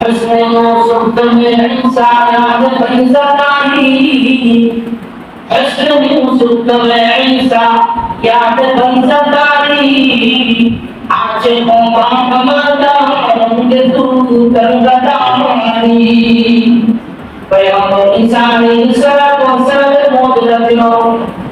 حسن صوت العيسى على فيزتاري حسن صوت العيسى يا فيزتاري عاشق باب مدام جدو ترغداري پیغمبر عیسی علیہ الصلوۃ والسلام مودلتنو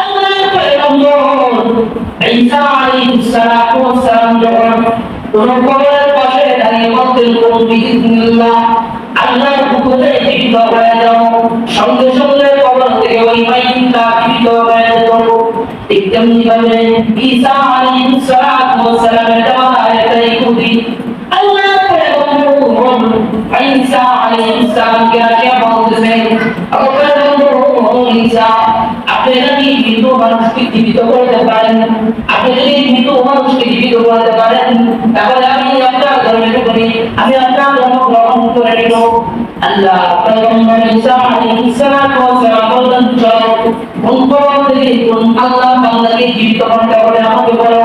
اللہ پیغمبر عیسی علیہ الصلوۃ والسلام جو رکوع কোন বিসমিল্লাহ আল্লাহর হুকুমে জীবিত হয়ে যাও সঙ্গে সঙ্গে কবর থেকে ওই মাইকটা জীবিত হয়ে যেত। ঠিক তেমনি ভাবে ঈসা আলাইহিসসালাম ওয়াসালামের জামানায় এটাই খুবই আল্লাহ পয়গম্বর ঈসা আলাইহিসসালামকে আসিয়া বলতেছেন ও পয়গম্বর ঈসা। আপনি মৃত মানুষকে জীবিত করতে পারেন। আপনি যদি মৃত মানুষকে জীবিত করতে পারেন, তাহলে আমি আপনার ধর্মের করি আমি আপনার ধর্ম গ্রহণ করে নিব। আল্লাহ, পয়গম্বর ঈসা আলাইহিস সালাম বললেন, চলো থেকে কোন আল্লাহ বান্দাকে জীবিত করতে হবে আমাকে বলো।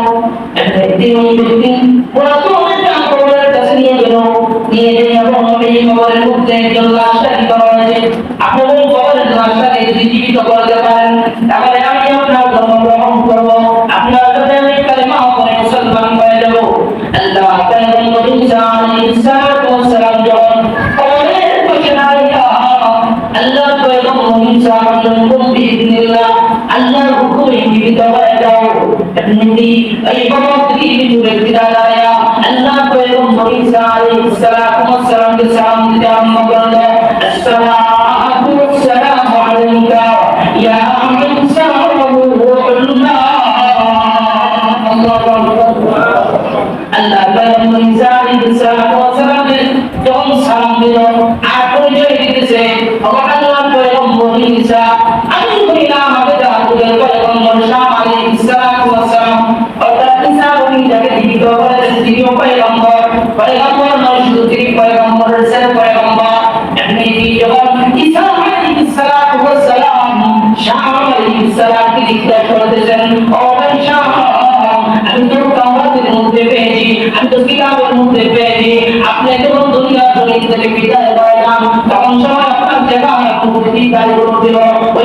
একদিন ব্যক্তি পুরাতন একটা কবরের কাছে নিয়ে গেল নিয়ে গিয়ে এবং এই কবরের মধ্যে একজন লাশটাকে করা হয়েছে। আল্লাহ পয়গম্বর ঈসা বললেন কুম বিইذنিল্লাহ আল্লাহর হুকুমে জীবিত হয়ে যাও এমনি এই কবর থেকে জীবিত ব্যক্তি দাঁড়ায় আল্লাহ পয়গম্বর ঈসা আলাইহিস সালাতু ওয়াস সালামকে সালাম দিতে আরম্ভ করল আসসালাতু যাকে জীবিত করেছেন পয়গম্বর পয়গম্বর নয় শুধু তিনি পয়গম্বর রসুল পয়গম্বর, এমনি যখন ঈসা আলাইহিস সালাতু ওয়াস সালাম শাহ আলাইহিস সালামকে জিজ্ঞাসা করতেছেন ও ভাই শাহ, আমি তো তাওরাতের মধ্যে পেয়েছি, আমি তো কিতাবের মধ্যে পেয়েছি, আপনি যখন দুনিয়ার জমিন থেকে বিদায় হয়ে তখন সবাই আপনার জায়গা প্রকৃতি গাড়ি গরু ছিল ওই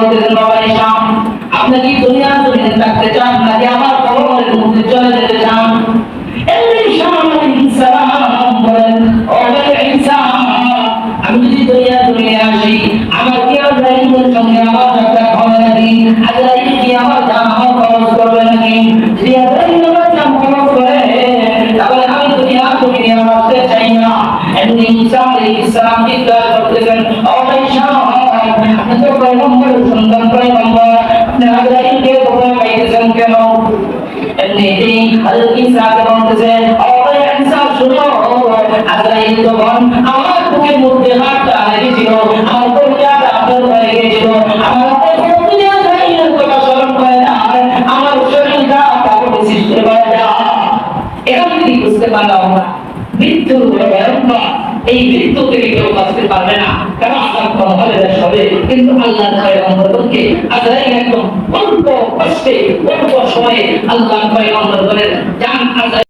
বলতেছেন বাবা ইসলাম আপনি কি দুনিয়ার জমিনে থাকতে চান, নাকি আমার কবরের মধ্যে চলে যেতে চান? আমি যদি দুনিয়ার ঈসা আলাইহিস সালাম জিজ্ঞাসা করতেছেন ঈসা আপনি তো পয়গম্বর সন্তান পয়গম্বর আপনি আজরাইলকে কোথায় পাইতেছেন কেন এমনি এই হযরত ঈসা বলতেছেন ও ঈসা শুনো আজরাইল যখন আমার না বুঝতে পারলাম আমরা মৃত্যু ভয়ঙ্কর এই মৃত্যু থেকে কেউ বাঁচতে না। কারণ করা হবে সবে? কিন্তু আল্লাহ পয়গম্বরকে আজরাইল একদম অল্প কষ্টে, অল্প সময়ে আল্লাহ পয়গম্বর বলেন জান আজরাইল